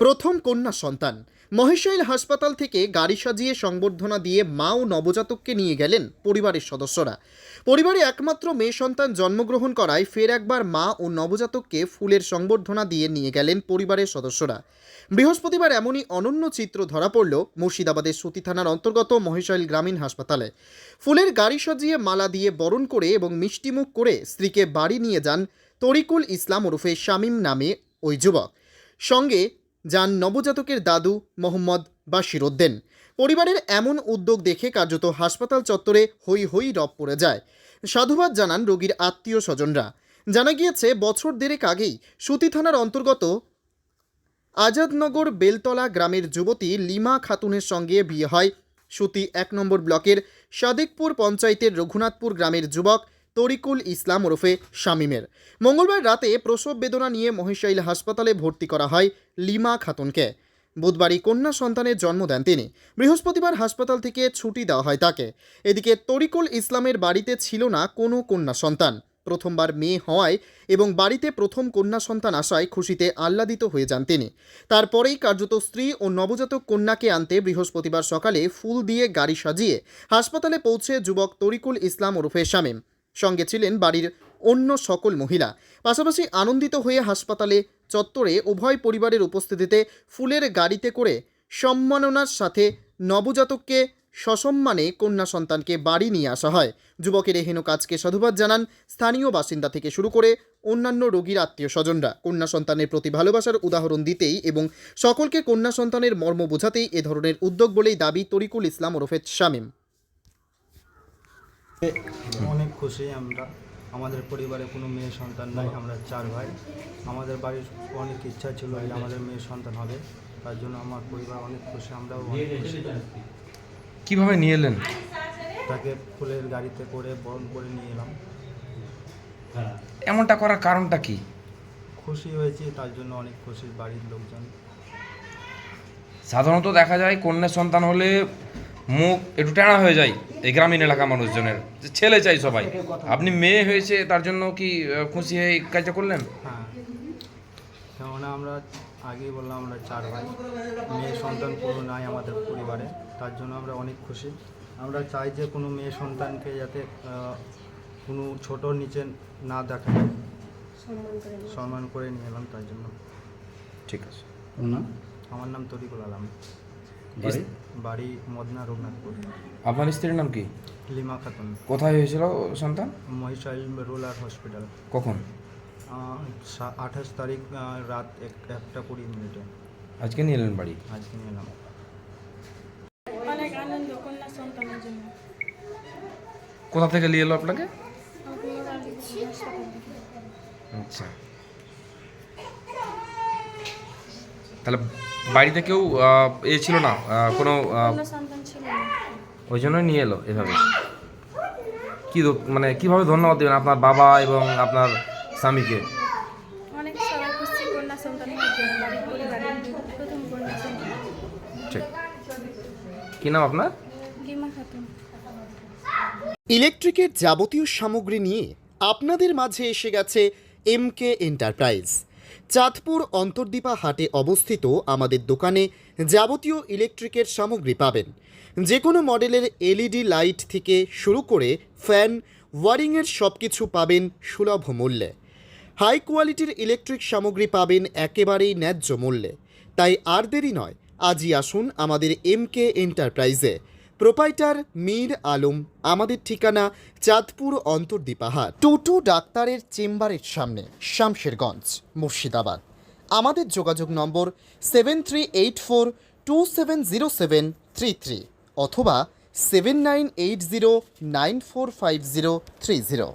প্রথম কন্যা সন্তান। মহেশাইল হাসপাতাল থেকে গাড়ি সাজিয়ে সংবর্ধনা দিয়ে মা ও নবজাতককে নিয়ে গেলেন পরিবারের সদস্যরা। পরিবারে একমাত্র মেয়ে সন্তান জন্মগ্রহণ করায় ফের একবার মা ও নবজাতককে ফুলের সংবর্ধনা দিয়ে নিয়ে গেলেন পরিবারের সদস্যরা। বৃহস্পতিবার এমনই অনন্য চিত্র ধরা পড়ল মুর্শিদাবাদের সুতি থানার অন্তর্গত মহেশাইল গ্রামীণ হাসপাতালে। ফুলের গাড়ি সাজিয়ে মালা দিয়ে বরণ করে এবং মিষ্টিমুখ করে স্ত্রীকে বাড়ি নিয়ে যান তরিকুল ইসলাম ওরফে শামীম নামে ওই যুবক। সঙ্গে যান নবজাতকের দাদু মোহাম্মদ বাশির উদ্দিন। পরিবারের এমন উদ্যোগ দেখে কার্যত হাসপাতাল চত্বরে হই হই রব পড়ে যায়। সাধুবাদ জানান রোগীর আত্মীয় স্বজনরা। জানা গিয়েছে, বছর দেড়েক আগেই সুতি থানার অন্তর্গত আজাদনগর বেলতলা গ্রামের যুবতী লিমা খাতুনের সঙ্গে বিয়ে হয়। সুতি এক নম্বর ব্লকের সাদেকপুর পঞ্চায়েতের রঘুনাথপুর গ্রামের যুবক তরিকুল ইসলাম ওরফে শামীমের। মঙ্গলবার রাতে প্রসব বেদনা নিয়ে মহেশাইল হাসপাতালে ভর্তি করা হয় লিমা খাতুনকে। বুধবারই কন্যা সন্তানের জন্ম দেন তিনি। বৃহস্পতিবার হাসপাতাল থেকে ছুটি দেওয়া হয় তাকে। এদিকে তরিকুল ইসলামের বাড়িতে ছিল না কোনো কন্যা সন্তান। প্রথমবার মেয়ে হওয়ায় এবং বাড়িতে প্রথম কন্যা সন্তান আসায় খুশিতে আহ্লাদিত হয়ে যান তিনি। তারপরেই কার্যত স্ত্রী ও নবজাতক কন্যাকে আনতে বৃহস্পতিবার সকালে ফুল দিয়ে গাড়ি সাজিয়ে হাসপাতালে পৌঁছে যুবক তরিকুল ইসলাম ওরফে শামীম। সঙ্গে ছিলেন বাড়ির অন্য সকল মহিলা। পাশাপাশি আনন্দিত হয়ে হাসপাতালে চত্বরে উভয় পরিবারের উপস্থিতিতে ফুলের গাড়িতে করে সম্মাননার সাথে নবজাতককে সসম্মানে কন্যা সন্তানকে বাড়ি নিয়ে আসা হয়। যুবকের এহেন কাজকে সাধুবাদ জানান স্থানীয় বাসিন্দা থেকে শুরু করে অন্যান্য রোগীর আত্মীয় স্বজনরা কন্যা সন্তানের প্রতি ভালোবাসার উদাহরণ দিতেই এবং সকলকে কন্যা সন্তানের মর্ম বোঝাতেই এ ধরনের উদ্যোগ বলেই দাবি তরিকুল ইসলাম ওরফে শামীম। অনেক খুশি আমরা। আমাদের পরিবারে কোনো মেয়ে সন্তান নাই আমরা চার ভাই। আমাদের বাড়ির অনেক ইচ্ছা ছিল যে আমাদের মেয়ে সন্তান হবে। তার জন্য আমার পরিবার অনেক খুশি আমরাও অনেক খুশি। কীভাবে নিয়ে এলেন? তাকে ফুলের গাড়িতে করে বরণ করে নিয়ে এলাম। এমনটা করার কারণটা কি? খুশি হয়েছি তার জন্য অনেক খুশি বাড়ির লোকজন। সাধারণত দেখা যায় কন্যা সন্তান হলে মুখ একটু টানা হয়ে যায় এই গ্রামীণ এলাকা মানুষজনের। যে ছেলে চাই সবাই। আপনি মেয়ে হয়েছে তার জন্য কি খুশি হয়ে এই কাজটা করলেন? হ্যাঁ। কেননা আমরা আগেই বললাম আমরা চার ভাই। মেয়ে সন্তান কোনো নাই আমাদের পরিবারে তার জন্য আমরা অনেক খুশি। আমরা চাই যে কোনো মেয়ে সন্তানকে যাতে কোনো ছোটোর নিচে না দেখা যায়। সম্মান করে নিয়ে এলাম তার জন্য। ঠিক আছে। আমার নাম তরিকুল আলম। বাড়ি? মদনা রঘুনাথপুর। আপনার স্ত্রীর নাম কি? লিমা খাতুন। কোথায় হয়েছিল সন্তান? Mohishail rural hospital. কখন? আঠাশ তারিখ রাত এক একটা কুড়ি মিনিটে। আজকে নিয়ে এলেন বাড়ি? আজকে নিয়ে এলাম। অনেক আনন্দ কন্যা সন্তানের জন্য। কোথা থেকে নিয়ে এলো আপনাকে। আচ্ছা। তাহলে বাড়িতে কেউ এ ছিল না কোনো আহ, কন্যা সন্তান ছিল না। ওই জন্যই নিয়ে এলো এভাবে। কি মানে কীভাবে ধন্যবাদ দেবেন আপনার বাবা এবং আপনার স্বামীকে? কি নাম আপনার? ইলেকট্রিকের যাবতীয় সামগ্রী নিয়ে আপনাদের মাঝে এসে গেছে এমকে এন্টারপ্রাইজ। চাঁদপুর অন্তর্দীপা হাটে অবস্থিত আমাদের দোকানে যাবতীয় ইলেকট্রিকের সামগ্রী পাবেন। যে কোনো মডেলের এলইডি লাইট থেকে শুরু করে ফ্যান, ওয়ারিংয়ের সব কিছু পাবেন সুলভ মূল্যে। হাই কোয়ালিটির ইলেকট্রিক সামগ্রী পাবেন একেবারেই ন্যায্য মূল্যে। তাই আর দেরি নয়, আজই আসুন আমাদের এমকে এন্টারপ্রাইজে। প্রোপাইটার মীর আলম, আমাদের ঠিকানা চাঁদপুর অন্তর্দীপাহার টোটো ডাক্তারের চেম্বারের সামনে, শামশেরগঞ্জ, মুর্শিদাবাদ। আমাদের যোগাযোগ নম্বর seven three eight four two seven zero seven three three অথবা seven nine eight zero nine four five zero three zero